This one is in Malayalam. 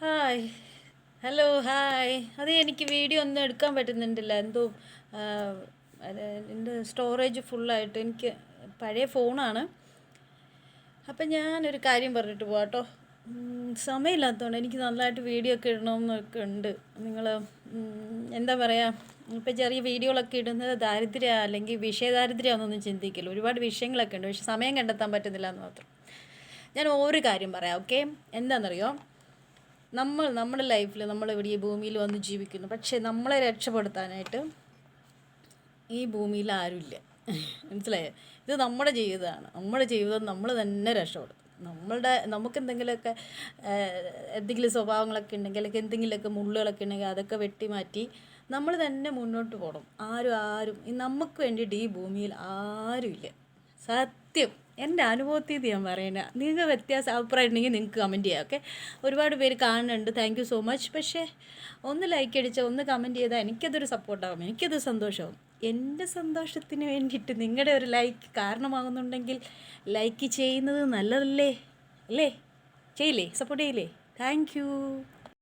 ഹായ് ഹലോ ഹായ് അതെ എനിക്ക് വീഡിയോ ഒന്നും എടുക്കാൻ പറ്റുന്നുണ്ടില്ല. എന്തോ എന്റെ സ്റ്റോറേജ് ഫുള്ളായിട്ട് എനിക്ക് പഴയ ഫോണാണ് അപ്പം ഞാനൊരു കാര്യം പറഞ്ഞിട്ട് പോവാം കേട്ടോ സമയമില്ലാത്തതുകൊണ്ട് എനിക്ക് നന്നായിട്ട് വീഡിയോ ഒക്കെ ഇടണമെന്നൊക്കെ ഉണ്ട്. നിങ്ങൾ എന്താ പറയുക ഇപ്പം ചെറിയ വീഡിയോകളൊക്കെ ഇടുന്നത് ദാരിദ്ര്യ അല്ലെങ്കിൽ വിഷയദാരിദ്ര്യമാണെന്നൊന്നും ചിന്തിക്കില്ല. ഒരുപാട് വിഷയങ്ങളൊക്കെ ഉണ്ട്. പക്ഷെ സമയം കണ്ടെത്താൻ പറ്റുന്നില്ല എന്ന് മാത്രം. ഞാൻ ഒരു കാര്യം പറയാം ഓക്കെ എന്താണെന്നറിയോ നമ്മൾ നമ്മുടെ ലൈഫിൽ നമ്മൾ ഇവിടെ ഈ ഭൂമിയിൽ വന്ന് ജീവിക്കുന്നു. പക്ഷേ നമ്മളെ രക്ഷപ്പെടുത്താനായിട്ട് ഈ ഭൂമിയിൽ ആരുമില്ല. മനസ്സിലായോ? ഇത് നമ്മുടെ ജീവിതമാണ്. നമ്മുടെ ജീവിതം നമ്മൾ തന്നെ രക്ഷപ്പെടുത്തും. നമ്മളുടെ നമുക്ക് എന്തെങ്കിലുമൊക്കെ എന്തെങ്കിലും സ്വഭാവങ്ങളൊക്കെ ഉണ്ടെങ്കിൽ അല്ലെങ്കിൽ എന്തെങ്കിലുമൊക്കെ മുള്ളുകളൊക്കെ ഉണ്ടെങ്കിൽ അതൊക്കെ വെട്ടി മാറ്റി നമ്മൾ തന്നെ മുന്നോട്ട് പോകണം. ആരും ആരും നമുക്ക് വേണ്ടിയിട്ട് ഈ ഭൂമിയിൽ ആരുമില്ല. സത്യം. എന്റെ അനുഭവത്തിൽ ഞാൻ പറയുന്നത് നിങ്ങൾക്ക് വ്യത്യാസം അഭിപ്രായം ഉണ്ടെങ്കിൽ നിങ്ങൾക്ക് കമന്റ് ചെയ്യാം ഓക്കെ ഒരുപാട് പേര് കാണുന്നുണ്ട്. താങ്ക് യു സോ മച്ച് പക്ഷേ ഒന്ന് ലൈക്ക് അടിച്ചാൽ ഒന്ന് കമന്റ് ചെയ്താൽ എനിക്കതൊരു സപ്പോർട്ടാകും എനിക്കത് സന്തോഷമാകും എന്റെ സന്തോഷത്തിന് വേണ്ടിയിട്ട് നിങ്ങളുടെ ഒരു ലൈക്ക് കാരണമാകുന്നുണ്ടെങ്കിൽ ലൈക്ക് ചെയ്യുന്നത് നല്ലതല്ലേ? അല്ലേ? ചെയ്യില്ലേ? സപ്പോർട്ട് ചെയ്യില്ലേ? താങ്ക്